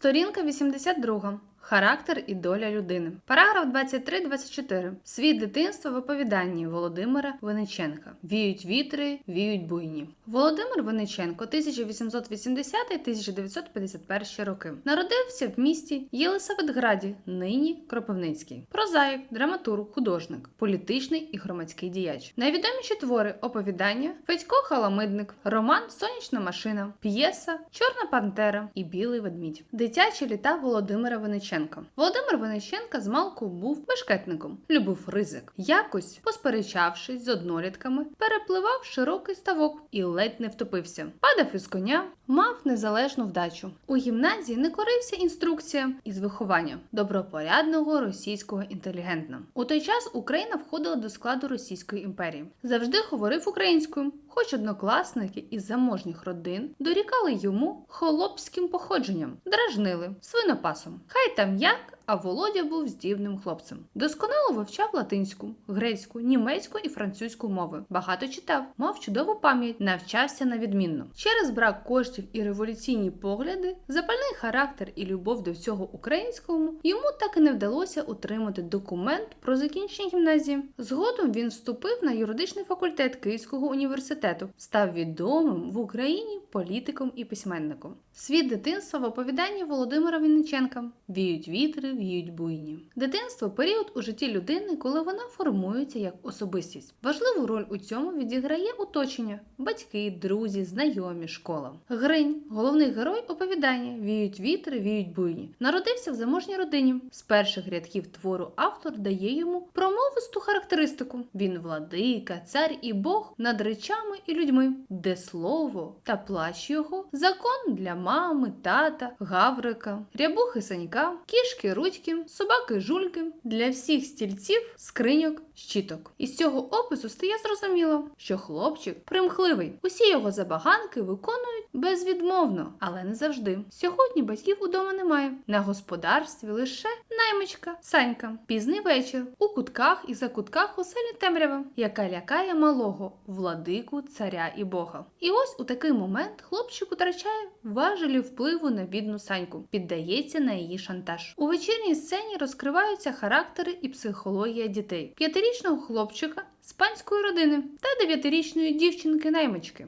Сторінка 82. Характер і доля людини. Параграф 23-24. Світ дитинства в оповіданні Володимира Винниченка. Віють вітри, віють буйні. Володимир Винниченко 1880-1951 роки. Народився в місті Єлисаветграді, нині Кропивницький. Прозаїк, драматург, художник, політичний і громадський діяч. Найвідоміші твори оповідання Федько Халамидник, роман Сонячна машина, п'єса Чорна пантера і Білий ведмідь. Дитячі літа Володимира Винниченка. Володимир Винниченка змалку був бешкетником, любив ризик. Якось, посперечавшись з однолітками, перепливав широкий ставок і ледь не втопився. Падав із коня, мав незалежну вдачу. У гімназії не корився інструкція із виховання добропорядного російського інтелігентна. У той час Україна входила до складу Російської імперії. Завжди говорив українською, хоч однокласники із заможніх родин дорікали йому холопським походженням, дражнили свинопасом. Хай там як. А Володя був здібним хлопцем. Досконало вивчав латинську, грецьку, німецьку і французьку мови. Багато читав, мав чудову пам'ять, навчався на відмінно. Через брак коштів і революційні погляди, запальний характер і любов до всього українського йому так і не вдалося отримати документ про закінчення гімназії. Згодом він вступив на юридичний факультет Київського університету, став відомим в Україні політиком і письменником. Світ дитинства в оповіданні Володимира Вінниченка Віють вітри, віють буйні. Дитинство період у житті людини, коли вона формується як особистість. Важливу роль у цьому відіграє оточення: батьки, друзі, знайомі, школа. Гринь, головний герой оповідання Віють вітри, віють буйні. Народився в заможній родині. З перших рядків твору автор дає йому промовисту характеристику. Він владика, цар і Бог над речами і людьми, де слово та плач його закон для мами, тата, гаврика, рябухи санька, кішки рудьки, собаки жульки, для всіх стільців, скриньок, щиток. Із цього опису стає зрозуміло, що хлопчик примхливий. Усі його забаганки виконують безвідмовно, але не завжди. Сьогодні батьків удома немає. На господарстві лише наймичка, санька, пізний вечір, у кутках і закутках оселі темрява, яка лякає малого владику, царя і бога. І ось у такий момент хлопчик утрачає важелі впливу на бідну саньку, піддається на її шантаж. У вечірній сцені розкриваються характери і психологія дітей: п'ятирічного хлопчика з панської родини та дев'ятирічної дівчинки наймички.